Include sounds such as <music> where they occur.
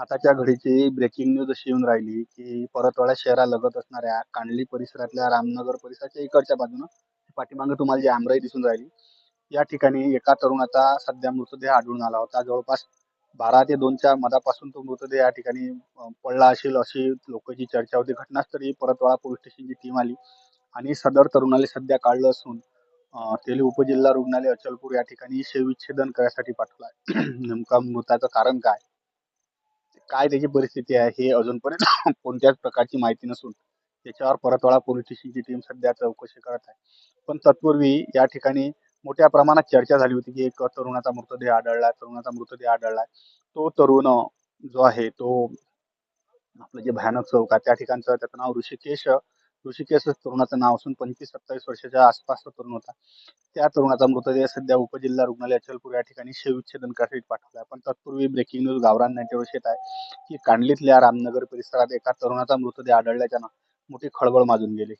आताच्या घडीची breaking news अशी येऊन राहिली की परतवाडा शहरालगत असणाऱ्या कांडली परिसरातल्या रामनगर परिसराच्या इकडच्या बाजूनं पाठीमागे तुम्हाला जी आमराई दिसून राहिली या ठिकाणी एका तरुणाचा सध्या मृतदेह आढळून आला होता. जवळपास बारा ते दोनच्या मधापासून तो मृतदेह या ठिकाणी पडला असेल अशी लोकांची चर्चा होती. घटनास्थळी परतवाडा पोलीस स्टेशनची टीम आली आणि सदर तरुणाला सध्या काढलं असून तेली उपजिल्हा रुग्णालय अचलपूर या ठिकाणी शवविच्छेदन करायसाठी पाठवला आहे. <clears throat> नेमका मृताचं कारण काय? काय त्याची परिस्थिती आहे हे अजूनपर्यंत <coughs> कोणत्याच प्रकारची माहिती नसून त्याच्यावर परतवाडा पोलीस स्टेशनची टीम सध्या चौकशी करत आहे. पण तत्पूर्वी या ठिकाणी मोठ्या प्रमाणात चर्चा झाली होती की एक तरुणाचा मृतदेह आढळला तरुणाचा मृतदेह आढळला. तो तरुण जो आहे तो आपलं जे भयानक चौक आहे त्या ठिकाणचं त्याचं नाव ऋषिकेश ऋषिकेश तरुणाचं नाव असून पंचवीस सत्तावीस वर्षाच्या आसपासचा तरुण होता. त्या तरुणाचा मृतदेह सध्या उपजिल्हा रुग्णालय अचलपूर या ठिकाणी शवविच्छेदन करासाठी पाठवला आहे. पण तत्पूर्वी ब्रेकिंग न्यूज गावरान नाईन्टीवर येत आहे की कांडलीतल्या रामनगर परिसरात एका तरुणाचा मृतदेह आढळल्याच्यानं मोठी खळबळ माजून गेली.